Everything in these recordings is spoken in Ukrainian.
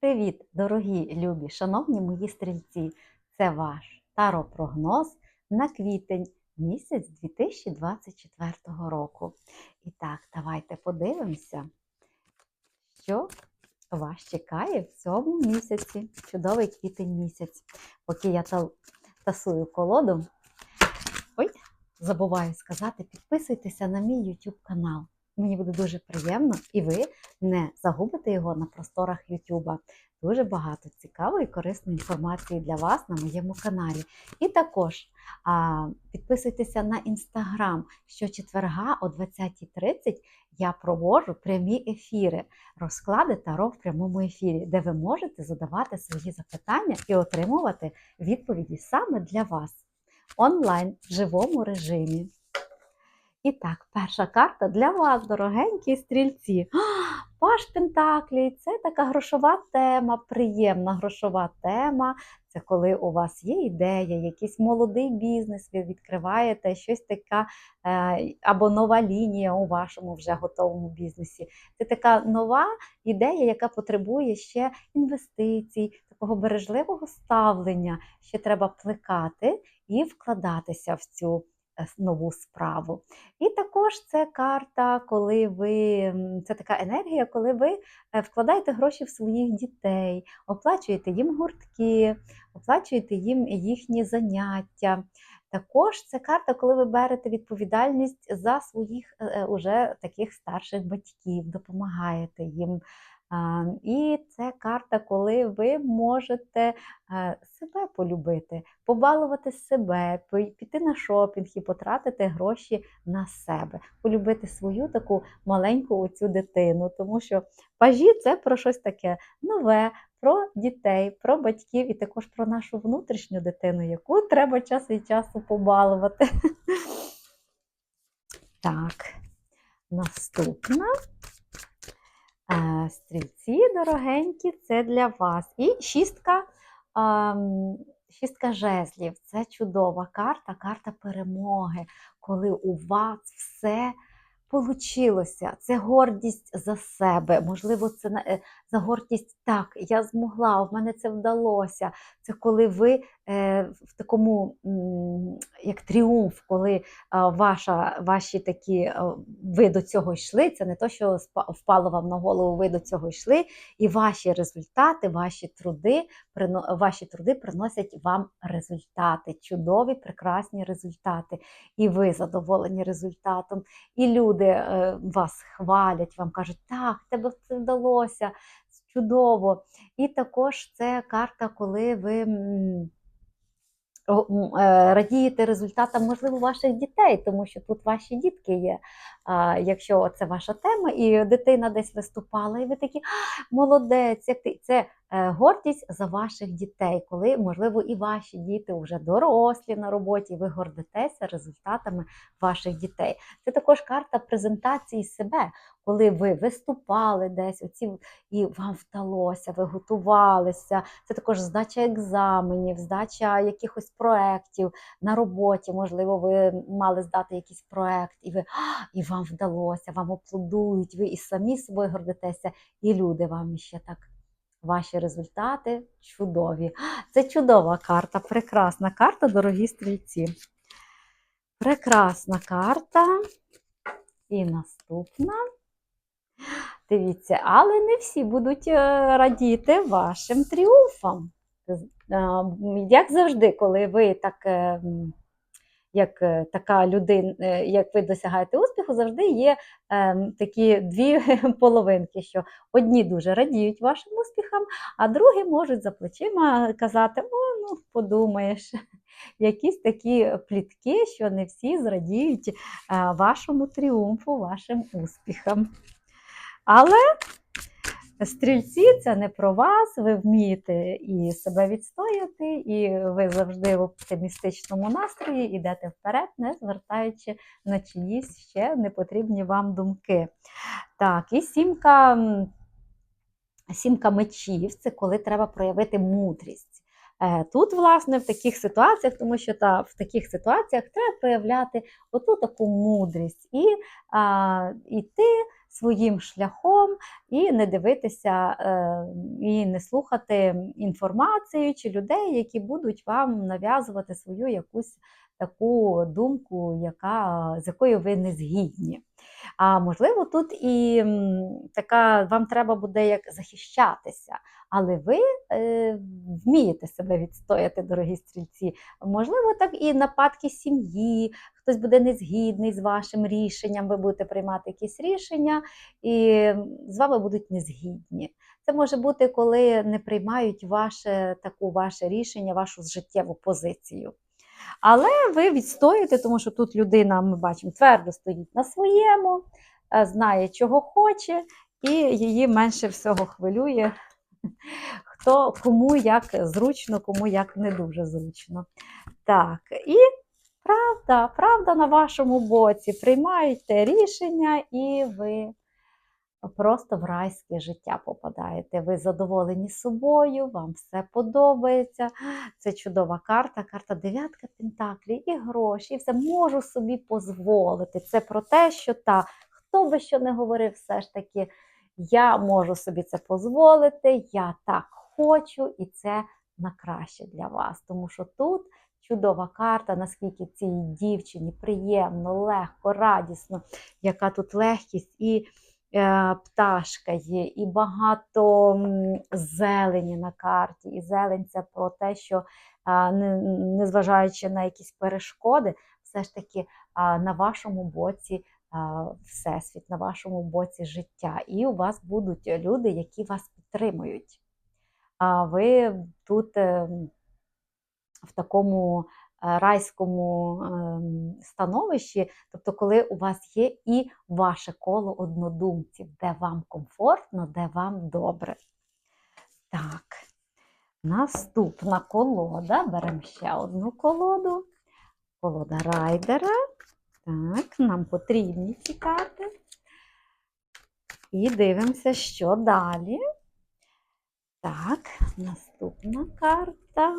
Привіт, дорогі любі, шановні мої стрільці! Це ваш таропрогноз на квітень місяць 2024 року. І так, давайте подивимося, що вас чекає в цьому місяці. Чудовий квітень місяць. Поки я тасую колоду, ой, забуваю сказати, підписуйтеся на мій YouTube канал. Мені буде дуже приємно, і ви не загубите його на просторах YouTube. Дуже багато цікавої і корисної інформації для вас на моєму каналі. І також а, підписуйтеся на інстаграм. Щочетверга о 20.30 я проводжу прямі ефіри, розклади таро в прямому ефірі, де ви можете задавати свої запитання і отримувати відповіді саме для вас онлайн в живому режимі. І так, перша карта для вас, дорогенькі стрільці. Паш Пентаклі це така грошова тема, приємна грошова тема. Це коли у вас є ідея, якийсь молодий бізнес, ви відкриваєте щось така е, або нова лінія у вашому вже готовому бізнесі. Це така нова ідея, яка потребує ще інвестицій, такого бережливого ставлення, що треба плекати і вкладатися в цю нову справу. І також це карта, коли ви це така енергія, коли ви е, вкладаєте гроші в своїх дітей, оплачуєте їм гуртки, оплачуєте їм їхні заняття. Також це карта, коли ви берете відповідальність за своїх е, е, уже таких старших батьків, допомагаєте їм. І це карта, коли ви можете е, себе полюбити, побалувати себе, піти на шопінг і потратити гроші на себе, полюбити свою таку маленьку оцю дитину, тому що пажі це про щось таке нове, про дітей, про батьків і також про нашу внутрішню дитину, яку треба час від часу побалувати. Так, наступна. Стрільці дорогенькі, це для вас. І шістка, шістка жезлів це чудова карта, карта перемоги, коли у вас все получилося. Це гордість за себе. Можливо, це е, за гордість так, я змогла, в мене це вдалося. Це коли ви е, в такому як тріумф, коли ваша, ваші такі, а, ви до цього йшли, це не то, що впало вам на голову, ви до цього йшли, і ваші результати, ваші труди, ваші труди приносять вам результати, чудові, прекрасні результати. І ви задоволені результатом, і люди е, вас хвалять, вам кажуть, так, тебе це вдалося, чудово. І також це карта, коли ви. е, радієте результатам, можливо, ваших дітей, тому що тут ваші дітки є. Якщо це ваша тема, і дитина десь виступала, і ви такі молодець, як ти це гордість за ваших дітей, коли, можливо, і ваші діти вже дорослі на роботі, ви гордитеся результатами ваших дітей. Це також карта презентації себе, коли ви виступали десь, оці і вам вдалося, ви готувалися. Це також здача екзаменів, здача якихось проєктів на роботі. Можливо, ви мали здати якийсь проєкт, і ви «А, і вам вдалося, вам аплодують, ви і самі собою гордитеся, і люди вам ще так. Ваші результати чудові. Це чудова карта, прекрасна карта, дорогі стрільці. Прекрасна карта. І наступна. Дивіться, але не всі будуть е, радіти вашим тріумфам. Е, Як завжди, коли ви так, е, як е, така людина, е, як ви досягаєте успіху, завжди є е, такі дві половинки, що одні дуже радіють вашим успіхам, а другі можуть за плечима казати: о, ну подумаєш. Якісь такі плітки, що не всі зрадіють е, вашому тріумфу, вашим успіхам. Але стрільці це не про вас, ви вмієте і себе відстояти, і ви завжди в оптимістичному настрої йдете вперед, не звертаючи на чиїсь ще непотрібні вам думки. Так, і сімка, сімка мечів це коли треба проявити мудрість. Е, Тут, власне, в таких ситуаціях, тому що та, в таких ситуаціях треба проявляти оту таку мудрість і а, йти своїм шляхом і не дивитися е, і не слухати інформацію чи людей, які будуть вам нав'язувати свою якусь таку думку, яка, з якою ви не згідні. А можливо, тут і така вам треба буде як захищатися, але ви е, вмієте себе відстояти, дорогі стрільці. Можливо, так і нападки сім'ї, хтось буде незгідний з вашим рішенням, ви будете приймати якісь рішення, і з вами будуть незгідні. Це може бути, коли не приймають ваше таку ваше рішення, вашу життєву позицію. Але ви відстоїте, тому що тут людина, ми бачимо, твердо стоїть на своєму, е, знає, чого хоче, і її менше всього хвилює, хто кому як зручно, кому як не дуже зручно. Так, і правда, правда на вашому боці. Приймаєте рішення, і ви просто в райське життя попадаєте. Ви задоволені собою, вам все подобається. Це чудова карта, карта дев'ятка пентаклі і гроші. І все можу собі дозволити. Це про те, що та, хто би що не говорив, все ж таки, я можу собі це дозволити, я так хочу, і це на краще для вас. Тому що тут. Чудова карта, наскільки цій дівчині приємно, легко, радісно, яка тут легкість і е, пташка є, і багато зелені на карті. І зелень це про те, що не- незважаючи на якісь перешкоди, все ж таки а, на вашому боці всесвіт, на вашому боці життя. І у вас будуть люди, які вас підтримують. А ви тут е, в такому е, райському ем, становищі, тобто, коли у вас є і ваше коло однодумців, де вам комфортно, де вам добре. Так, наступна колода. Беремо ще одну колоду. Колода райдера. Так, нам потрібні ці карти. І дивимося, що далі. Так, наступна карта.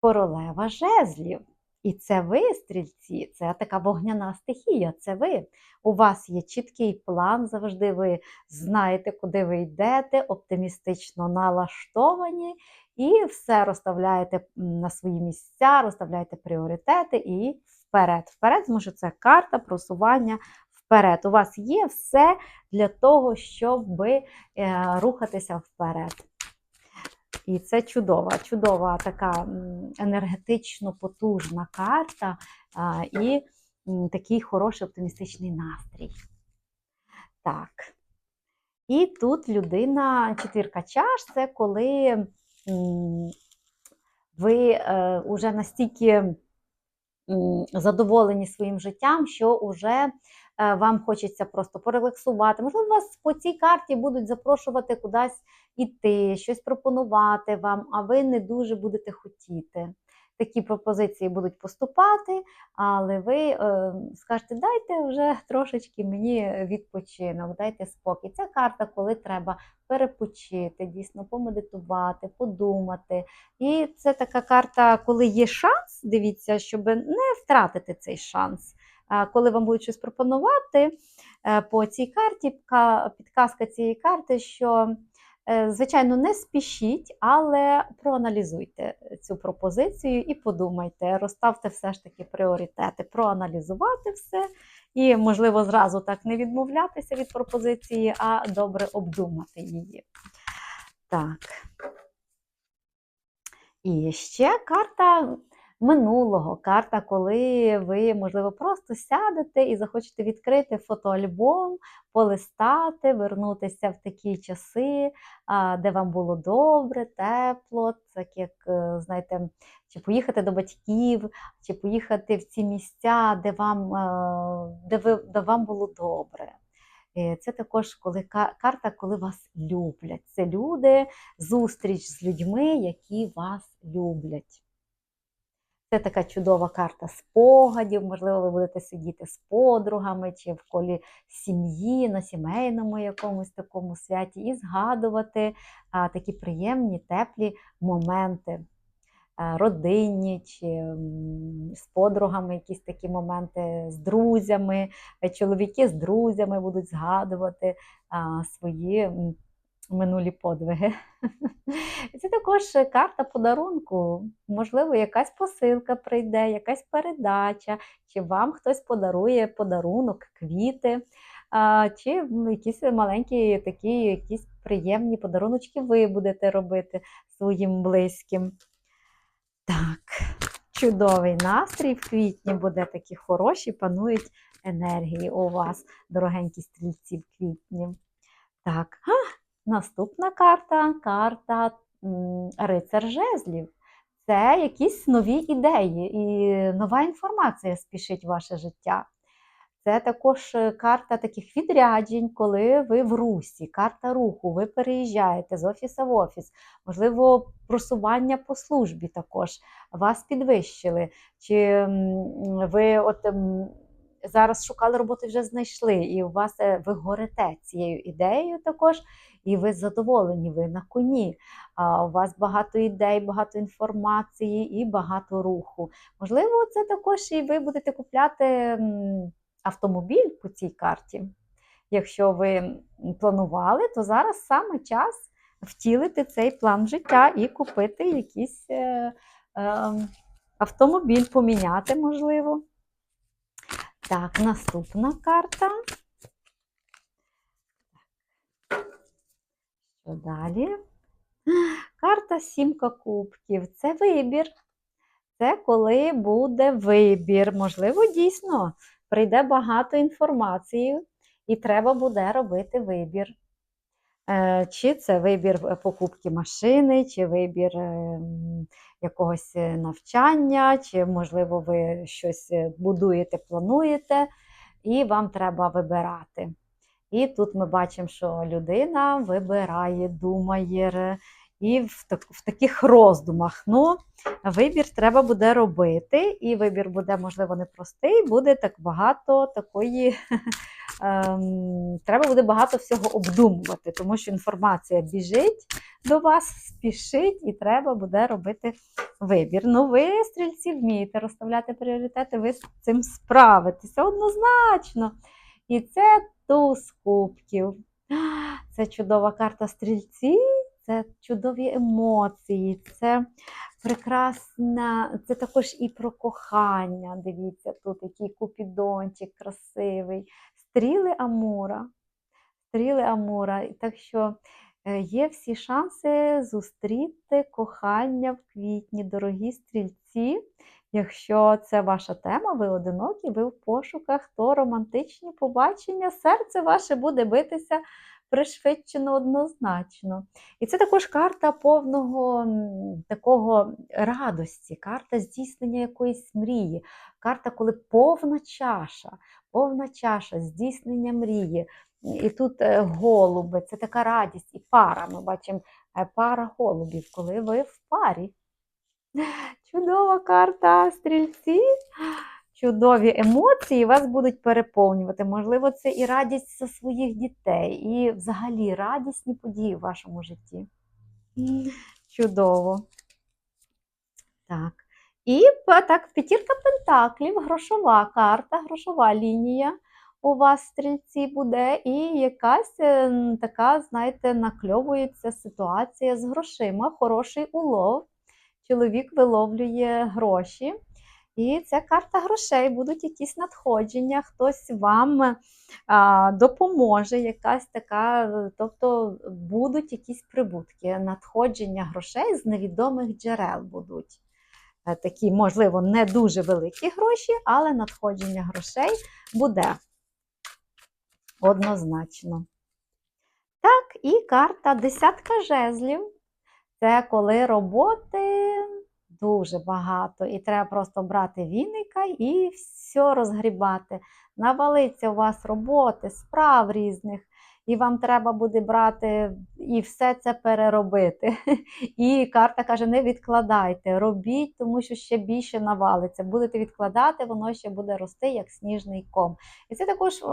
Королева жезлів. І це ви, стрільці, це така вогняна стихія, це ви. У вас є чіткий план, завжди ви знаєте, куди ви йдете, оптимістично налаштовані, і все розставляєте на свої місця, розставляєте пріоритети і вперед. Вперед, тому це карта просування вперед. У вас є все для того, щоб е, рухатися вперед. І це чудова, чудова така енергетично потужна карта і такий хороший оптимістичний настрій. Так. І тут людина, четвірка чаш, це коли ви е, уже настільки задоволені своїм життям, що вже е, вам хочеться просто порелаксувати. Можливо, вас по цій карті будуть запрошувати кудись іти, щось пропонувати вам, а ви не дуже будете хотіти. Такі пропозиції будуть поступати, але ви е, скажете, дайте вже трошечки мені відпочинок, дайте спокій. Ця карта, коли треба перепочити, дійсно помедитувати, подумати. І це така карта, коли є шанс, дивіться, щоб не втратити цей шанс. Коли вам будуть щось пропонувати е, по цій карті, підказка цієї карти, що Е, Звичайно, не спішіть, але проаналізуйте цю пропозицію і подумайте, розставте все ж таки пріоритети, проаналізувати все і, можливо, зразу так не відмовлятися від пропозиції, а добре обдумати її. Так. І ще карта минулого, карта, коли ви, можливо, просто сядете і захочете відкрити фотоальбом, полистати, вернутися в такі часи, де вам було добре, тепло, так як, е, знаєте, чи поїхати до батьків, чи поїхати в ці місця, де вам, е, де ви, де вам було добре. Е, Це також коли карта, коли вас люблять. Це люди, зустріч з людьми, які вас люблять. Це така чудова карта спогадів. Можливо, ви будете сидіти з подругами чи в колі сім'ї на сімейному якомусь такому святі і згадувати а, такі приємні, теплі моменти. родинні чи з подругами якісь такі моменти, з друзями. Чоловіки з друзями будуть згадувати свої минулі подвиги. Це також карта подарунку. Можливо, якась посилка прийде, якась передача, чи вам хтось подарує подарунок, квіти, чи якісь маленькі такі, якісь приємні подаруночки ви будете робити своїм близьким. Так, чудовий настрій в квітні буде такі хороші, панують енергії у вас, дорогенькі стрільці в квітні. Так, а, наступна карта карта рицар жезлів. Це якісь нові ідеї і нова інформація спішить ваше життя. Це також е, карта таких відряджень, коли ви в русі, карта руху, ви переїжджаєте з офіса в офіс, можливо, просування по службі також, вас підвищили. Чи ви от зараз шукали роботу вже знайшли, і у вас е, ви горите цією ідеєю також, і ви задоволені, ви на коні. У вас багато ідей, багато інформації і багато руху. Можливо, це також і ви будете купляти. автомобіль по цій карті. Якщо ви планували, то зараз саме час втілити цей план життя і купити якийсь е, е, автомобіль, поміняти, можливо. Так, наступна карта. Що далі? Карта сімка кубків. Це вибір. Це коли буде вибір. Можливо, дійсно прийде багато інформації, і треба буде робити вибір. Е, Чи це вибір е, покупки машини, чи вибір е, якогось навчання, чи, можливо, ви щось будуєте, плануєте, і вам треба вибирати. І тут ми бачимо, що людина вибирає, думає, і в, так, в таких роздумах. Ну, вибір треба буде робити, і вибір буде, можливо, непростий, буде так багато такої. ем, Треба буде багато всього обдумувати, тому що інформація біжить до вас, спішить, і треба буде робити вибір. Ну, ви, стрільці, вмієте розставляти пріоритети, ви з цим справитеся однозначно. І це туз кубків. Це чудова карта стрільці, це чудові емоції, це прекрасна, це також і про кохання. Дивіться, тут який купідончик красивий. Стріли Амура. Стріли Амура. Так що е, є всі шанси зустріти кохання в квітні, дорогі стрільці. Якщо це ваша тема, ви одинокі, ви в пошуках, то романтичні побачення, серце ваше буде битися пришвидшено однозначно. І це також карта повного такого радості, карта здійснення якоїсь мрії, карта, коли повна чаша, повна чаша здійснення мрії. І тут е, голуби, це така радість і пара. Ми бачимо е, пара голубів, коли ви в парі. Чудова карта стрільці. Чудові емоції вас будуть переповнювати. Можливо, це і радість за своїх дітей, і взагалі радісні події в вашому житті. Чудово. Так. І так, п'ятірка пентаклів, грошова карта, грошова лінія у вас стрільці буде, і якась е, така, знаєте, накльовується ситуація з грошима, хороший улов. Чоловік виловлює гроші. І це карта грошей, будуть якісь надходження, хтось вам а, допоможе, якась така, тобто будуть якісь прибутки, надходження грошей з невідомих джерел будуть. Е, Такі, можливо, не дуже великі гроші, але надходження грошей буде однозначно. Так, і карта десятка жезлів. Це коли роботи дуже багато, і треба просто брати віника і все розгрібати. Навалиться у вас роботи, справ різних, і вам треба буде брати і все це переробити. І карта каже: не відкладайте, робіть, тому що ще більше навалиться. Будете відкладати, воно ще буде рости, як сніжний ком. І це також е,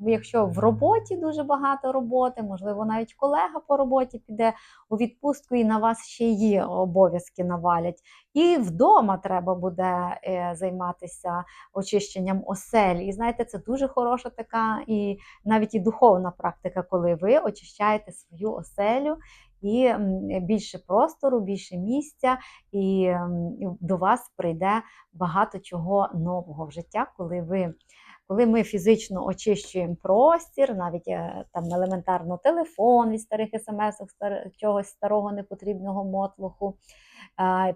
якщо в роботі дуже багато роботи, можливо, навіть колега по роботі піде у відпустку і на вас ще її обов'язки навалять. І вдома треба буде е, займатися очищенням осель. І знаєте, це дуже хороша така і навіть і духовна практика, коли ви очищаєте свою оселю. І більше простору, більше місця, і до вас прийде багато чого нового в життя, коли ви. Коли ми фізично очищуємо простір, навіть е, там елементарно телефон від старих смс, чогось старого непотрібного мотлуху,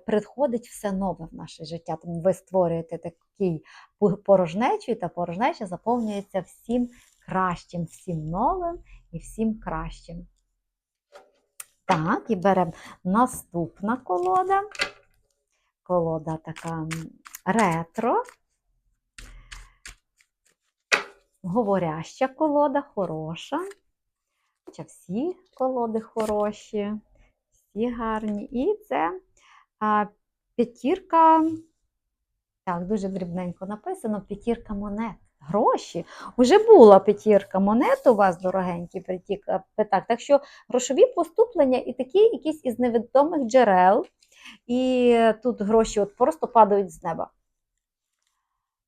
приходить все нове в наше життя. Тому ви створюєте такий і та порожнеча заповнюється всім кращим, всім новим і всім кращим. Так, і беремо наступна колода. Колода така ретро. Говоряща колода, хороша. Хоча всі колоди хороші, всі гарні. І це а, п'ятірка, так, дуже дрібненько написано, п'ятірка монет. Гроші. Уже була п'ятірка монет у вас, дорогенькі, притік- так. Так що грошові поступлення і такі якісь із невідомих джерел. І тут гроші от просто падають з неба.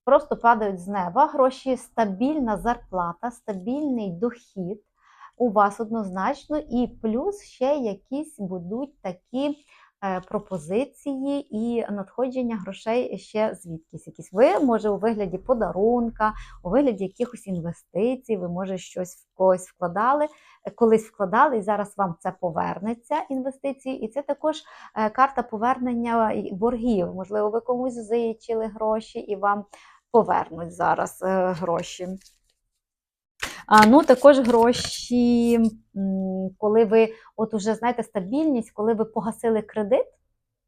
Просто падають з неба. Гроші стабільна зарплата, стабільний дохід у вас однозначно, і плюс ще якісь будуть такі е, пропозиції і надходження грошей ще звідкись. Якісь ви може у вигляді подарунка, у вигляді якихось інвестицій, ви може щось в когось вкладали, колись вкладали, і зараз вам це повернеться інвестиції. І це також е, карта повернення боргів. Можливо, ви комусь заячили гроші і вам повернуть зараз е, гроші. А, ну, також гроші, коли ви, от уже знаєте, стабільність, коли ви погасили кредит,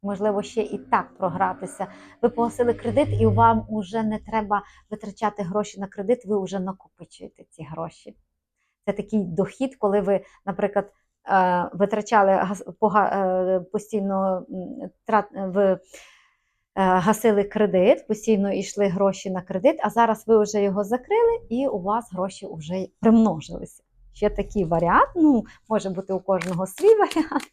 можливо, ще і так програтися. Ви погасили кредит, і вам вже не треба витрачати гроші на кредит, ви вже накопичуєте ці гроші. Це такий дохід, коли ви, наприклад, е, витрачали е, постійно м, в е, гасили кредит, постійно йшли гроші на кредит, а зараз ви вже його закрили, і у вас гроші вже примножилися. Ще такий варіант, ну, може бути у кожного свій варіант.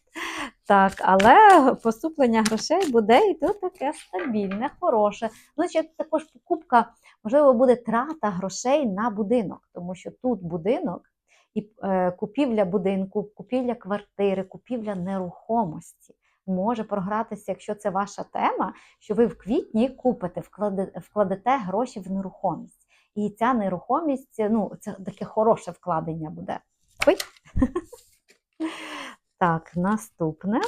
Так, але поступлення грошей буде і тут таке стабільне, хороше. Ну, ще також покупка, можливо, буде трата грошей на будинок, тому що тут будинок і е, купівля будинку, купівля квартири, купівля нерухомості може програтися, якщо це ваша тема, що ви в квітні купите, вкладете гроші в нерухомість. І ця нерухомість, ну, це таке хороше вкладення буде. Ой. Так, наступне.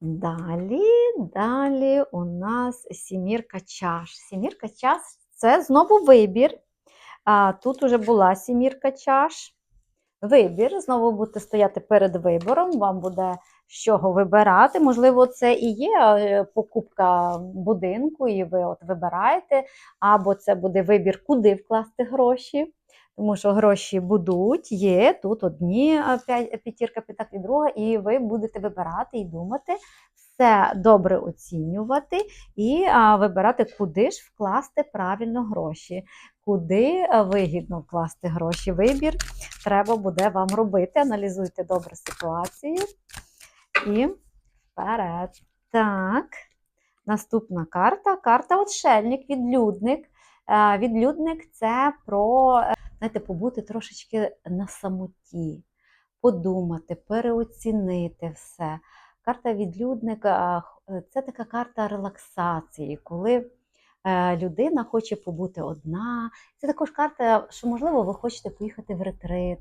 Далі, далі у нас сімірка чаш. Сімірка чаш це знову вибір. А, тут уже була сімірка чаш. Вибір. Знову будете стояти перед вибором, вам буде з чого вибирати. Можливо, це і є е, покупка будинку, і ви от вибираєте, або це буде вибір, куди вкласти гроші. Тому що гроші будуть, є тут одні п'ятірка, п'ятак і друга, і ви будете вибирати і думати, все добре оцінювати і вибирати, куди ж вкласти правильно гроші, куди вигідно вкласти гроші. Вибір треба буде вам робити. Аналізуйте добре ситуацію. І вперед. Так. Наступна карта. Карта отшельник, відлюдник. Е, Відлюдник це про е, знаєте, побути трошечки на самоті, подумати, переоцінити все. Карта відлюдника е, це така карта релаксації, коли е, людина хоче побути одна. Це також карта, що, можливо, ви хочете поїхати в ретрит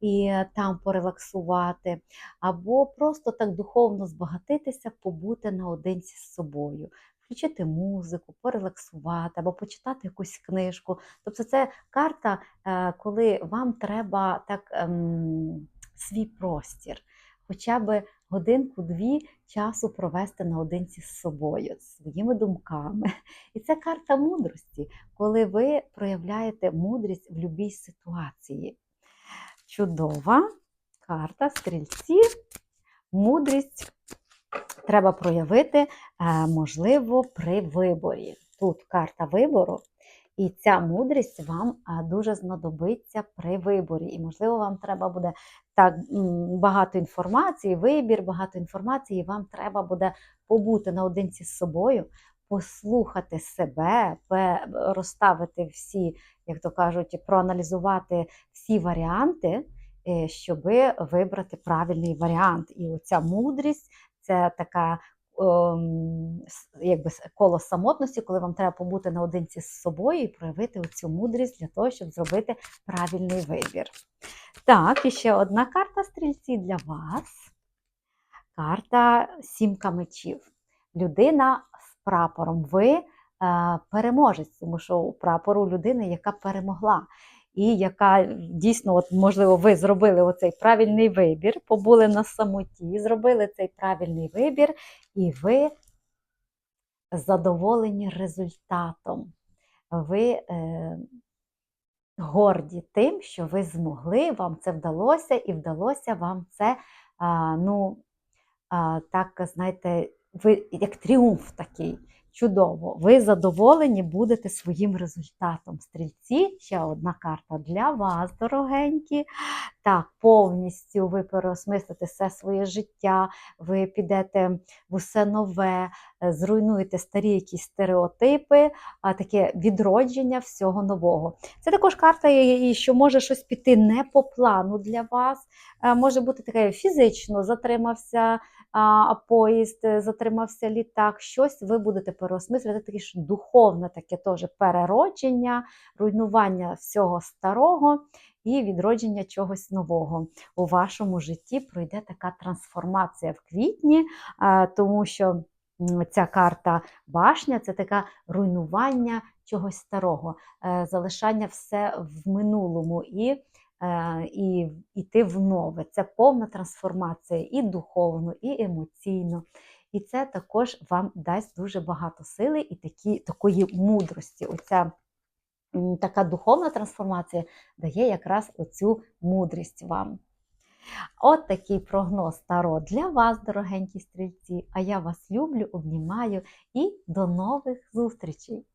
і е, там порелаксувати, або просто так духовно збагатитися, побути наодинці з собою. Включити музику, порелаксувати або почитати якусь книжку. Тобто, це карта, коли вам треба так ем, свій простір, хоча б годинку-дві часу провести наодинці з собою, з своїми думками. І це карта мудрості, коли ви проявляєте мудрість в будь-якій ситуації. Чудова карта стрільці. Мудрість треба проявити, е, можливо, при виборі. Тут карта вибору, І ця мудрість вам дуже знадобиться при виборі. І, можливо, вам треба буде так багато інформації, вибір, багато інформації, і вам треба буде побути наодинці з собою, послухати себе, розставити всі, як то кажуть, проаналізувати всі варіанти, е, щоб вибрати правильний варіант. І оця мудрість це така. Якби коло самотності, коли вам треба побути наодинці з собою і проявити оцю мудрість для того, щоб зробити правильний вибір. Так, і ще одна карта стрільці для вас. Карта сімка мечів. Людина з прапором. Ви е, переможець, тому що у прапору людини, яка перемогла. І яка дійсно, от, можливо, ви зробили оцей правильний вибір, побули на самоті, зробили цей правильний вибір, і ви задоволені результатом. Ви е, горді тим, що ви змогли, вам це вдалося, і вдалося вам це, а, ну, а, так, знаєте, ви як тріумф такий. Чудово, ви задоволені будете своїм результатом. Стрільці, ще одна карта для вас, дорогенькі. Так, повністю ви переосмислите все своє життя, ви підете в усе нове, е, зруйнуєте старі якісь стереотипи, а таке відродження всього нового. Це також карта, що може щось піти не по плану для вас. Е, Може бути таке фізично затримався а, поїзд, е, затримався літак, щось ви будете переосмислювати, таке ж духовне таке теж переродження, руйнування всього старого і відродження чогось нового. У вашому житті пройде така трансформація в квітні, тому що ця карта башня це таке руйнування чогось старого, е, залишання все в минулому і, і йти в нове. Це повна трансформація і духовно, і емоційно. І це також вам дасть дуже багато сили і такі, такої мудрості. Оця така духовна трансформація дає якраз оцю мудрість вам. От такий прогноз Таро для вас, дорогенькі стрільці. А я вас люблю, обнімаю і до нових зустрічей!